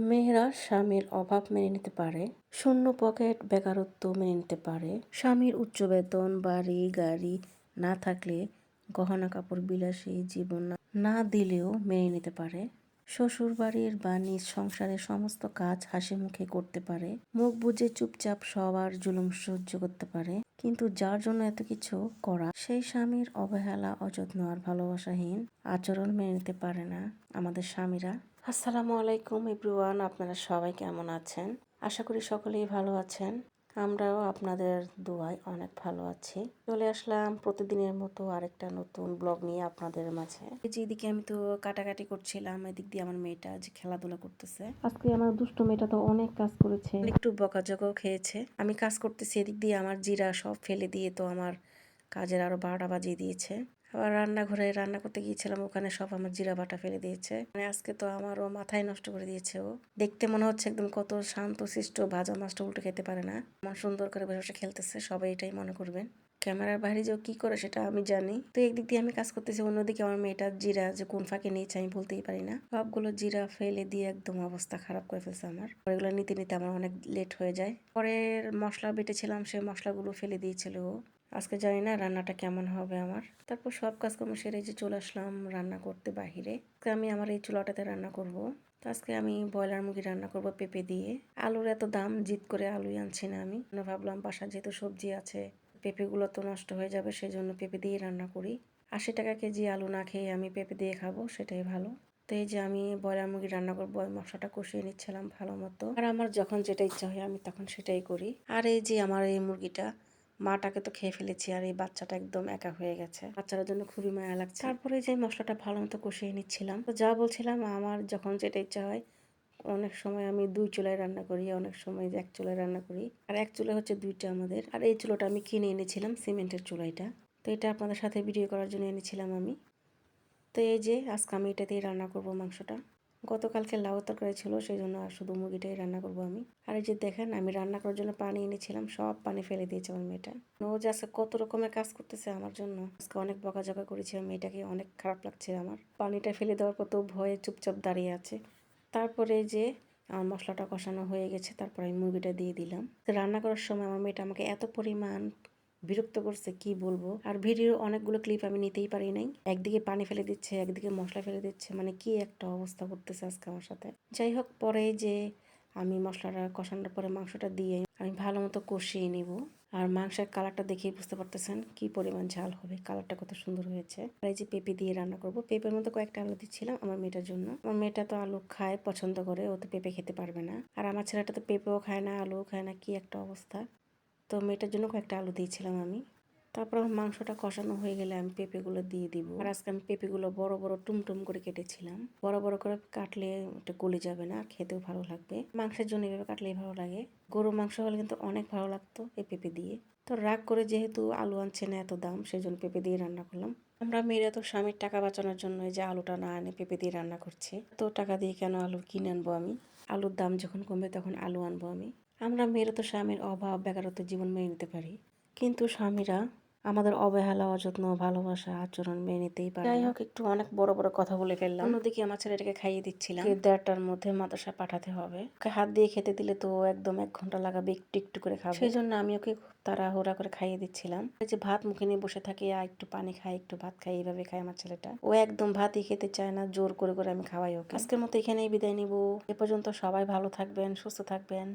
মেয়েরা স্বামীর অভাব মেনে নিতে পারে, শূন্য পকেট বেকারত্ব মেনে নিতে পারে। স্বামীর উচ্চ বেতন, বাড়ি, গাড়ি না থাকলে গহনা, কাপড়, বিলাসী জীবন না- দিলেও মেনে নিতে পারে। শ্বশুর বাড়ির বা নিজ সংসারের সমস্ত কাজ হাসি মুখে করতে পারে। মুখ বুজে চুপচাপ সবার জুলুম সহ্য করতে পারে। কিন্তু যার জন্য এত কিছু করা, সেই স্বামীর অবহেলা, অযত্ন আর ভালোবাসাহীন আচরণ মেনে নিতে পারে না আমাদের স্বামীরা। আসসালামু আলাইকুম এভরিওয়ান আপনারা সবাই কেমন আছেন? আশা করি সকলেই ভালো আছেন। আমরাও আপনাদের দোয়ায় অনেক ভালো আছি। চলে আসলাম প্রতিদিনের মতো আরেকটা নতুন ব্লগ নিয়ে আপনাদের মাঝে। এই যে এদিকে আমি তো কাটাকাটি করছিলাম এদিক দিয়ে আমার মেয়েটা যে খেলাধুলা করতেছে। আজকে আমার দুষ্ট মেয়েটা তো অনেক কাজ করেছে। একটু বকাঝকাও খেয়েছে। আমি কাজ করতেছি এদিক দিয়ে আমার জিরা সব ফেলে দিয়ে তো আমার কাজের আরও বারোটা বাজিয়ে দিয়েছে। আবার রান্নাঘরে রান্না করতে গিয়েছিলাম, ওখানে সব আমার জিরা বাটা ফেলে দিয়েছে। মানে আজকে তো আমারও মাথায় নষ্ট করে দিয়েছে ও। দেখতে মনে হচ্ছে একদম কত শান্ত শিষ্ট ভাজা মাছটা উল্টে খেতে পারে না। আমার সুন্দর করে বসে খেলতেছে, সবাই এটাই মনে করবেন। ক্যামেরার বাইরে যে কি করে সেটা আমি জানি। তো একদিক দিয়ে আমি কাজ করতেছি, অন্যদিকে আমার মেয়েটা জিরা যে কোন ফাঁকে নিয়েছে আমি বলতেই পারি না। সবগুলো জিরা ফেলে দিয়ে একদম অবস্থা খারাপ করে ফেলছে আমার। এগুলো নিতে নিতে আমার অনেক লেট হয়ে যায়। পরের মশলা বেটেছিলাম, সে মশলাগুলো ফেলে দিয়েছিল ও। আজকে জানি না রান্নাটা কেমন হবে আমার। তারপর সব কাজকর্ম সেরে যে চলে আসলাম রান্না করতে বাহিরে। আমি আমার এই চুলাটাতে রান্না করব। তো আজকে আমি ব্রয়লার মুরগি রান্না করব পেঁপে দিয়ে। আলুর এত দাম জিত করে আলুই আনছি না আমি। ভাবলাম বাসা যেহেতু সবজি আছে, পেঁপেগুলো তো নষ্ট হয়ে যাবে সেই জন্য পেঁপে দিয়ে রান্না করি। আশি টাকা কেজি আলু না খেয়ে আমি পেঁপে দিয়ে খাব, সেটাই ভালো। তো এই যে আমি ব্রয়লার মুরগি রান্না করব, ওই মশলাটা কষিয়ে নিচ্ছিলাম ভালো মতো। আর আমার যখন যেটা ইচ্ছা হয় আমি তখন সেটাই করি। আর এই যে আমার এই মুরগিটা মাটাকে তো খেয়ে ফেলেছি আর এই বাচ্চাটা একদম একা হয়ে গেছে। বাচ্চাটার জন্য খুবই মায়া লাগছে। তারপরে যে মশলাটা ভালো মতো কষিয়ে নিচ্ছিলাম, তো যা বলছিলাম, আমার যখন যেটা ইচ্ছা হয়, অনেক সময় আমি দুই চুলায় রান্না করি, অনেক সময় এক চুলায় রান্না করি। আর এক চুলা হচ্ছে দুইটা আমাদের। আর এই চুলোটা আমি কিনে এনেছিলাম, সিমেন্টের চুলাইটা। তো এটা আপনাদের সাথে ভিডিও করার জন্য এনেছিলাম আমি। তো এই যে আজকে আমি এটাতেই রান্না করব মাংসটা। গতকালকে লাউ তরকারি ছিল সেই জন্য আর শুধু মুরগিটাই রান্না করব আমি। আর এই যে দেখেন, আমি রান্না করার জন্য পানি এনেছিলাম, সব পানি ফেলে দিয়েছে আমার মেয়েটা। ও যে আজকে কত রকমের কাজ করতেছে আমার জন্য। আজকে অনেক বকাঝকা করেছি আমার মেয়েটাকে অনেক খারাপ লাগছে আমার। পানিটা ফেলে দেওয়ার পর তো ভয়ে চুপচাপ দাঁড়িয়ে আছে। তারপরে যে আমার মশলাটা কষানো হয়ে গেছে, তারপর আমি মুরগিটা দিয়ে দিলাম। রান্না করার সময় আমার মেয়েটা আমাকে এত পরিমাণ বিরক্ত করছে, কি বলব? আর ভিডিওর অনেকগুলো ক্লিপ আমি নিতেই পারি নাই। একদিকে পানি ফেলে দিচ্ছে, একদিকে মশলা ফেলে দিচ্ছে। মানে কি একটা অবস্থা করতেছে আজকে আমার সাথে। যাই হোক, পরে যে আমি মশলাটা কষানোর পরে মাংসটা দিয়ে আমি ভালো মতো কষিয়ে নিব। আর মাংসের কালারটা দেখেই বুঝতে পারতেছেন কি পরিমাণ ঝাল হবে। কালারটা কত সুন্দর হয়েছে। এই যে পেঁপে দিয়ে রান্না করব, পেঁপের মতো কয়েকটা আলু দিচ্ছিলাম আমার মেয়েটার জন্য। আমার মেয়েটা তো আলু খায়, পছন্দ করে, ও তো পেঁপে খেতে পারবে না। আর আমার ছেলেটা তো পেঁপেও খায় না, আলুও খায় না, কি একটা অবস্থা। তো মেয়েটার জন্য কয়েকটা আলু দিয়েছিলাম আমি। তারপর মাংসটা কষানো হয়ে গেলে আমি পেঁপেগুলো দিয়ে দিব। আর আজকে আমি পেঁপেগুলো বড় বড় টুমটুম করে কেটেছিলাম। বড় বড় করে কাটলে ওটা গলে যাবে না, খেতেও ভালো লাগবে। মাংসের জন্য এভাবে কাটলেই ভালো লাগে। গরু মাংস হলে কিন্তু অনেক ভালো লাগতো এই পেঁপে দিয়ে। তো রাগ করে যেহেতু আলু আনছে না এত দাম সেই জন্য পেঁপে দিয়ে রান্না করলাম। আমরা মেয়েরা তো স্বামীর টাকা বাঁচানোর জন্য যে আলুটা না আনে পেঁপে দিয়ে রান্না করছে। তো টাকা দিয়ে কেন আলু কিনে আনব আমি? আলুর দাম যখন কমবে তখন আলু আনব আমি। আমরা মেয়েরা তো স্বামীর অভাব বেকারত্ব জীবন মেনে নিতে পারি। কিন্তু স্বামীরা আমাদের অবহেলা অযত্ন ভালোবাসা আচরণ মেনে নিতেই পারে যাই হোক একটু অনেক বড় বড় কথা বলে ফেললাম। অন্যদিকে আমার ছেলেটাকে খাইয়ে দিচ্ছিলাম। দেড়টার মধ্যে মাদ্রাসা পাঠাতে হবে। ওকে হাত দিয়ে খেতে দিলে তো একদম এক ঘণ্টা লাগাবে একটু একটু করে খাবে। সেই জন্য আমি ওকে খুব তাড়াহুড়া করে খাইয়ে দিচ্ছিলাম। যে ভাত মুখে নিয়ে বসে থাকে আর একটু পানি খাই একটু ভাত খাই এইভাবে খায় আমার ছেলেটা। ও একদম ভাতই খেতে চায় না জোর করে করে আমি খাওয়াই ওকে। আজকের মতো এখানেই বিদায় নিব। এ পর্যন্ত সবাই ভালো থাকবেন সুস্থ থাকবেন।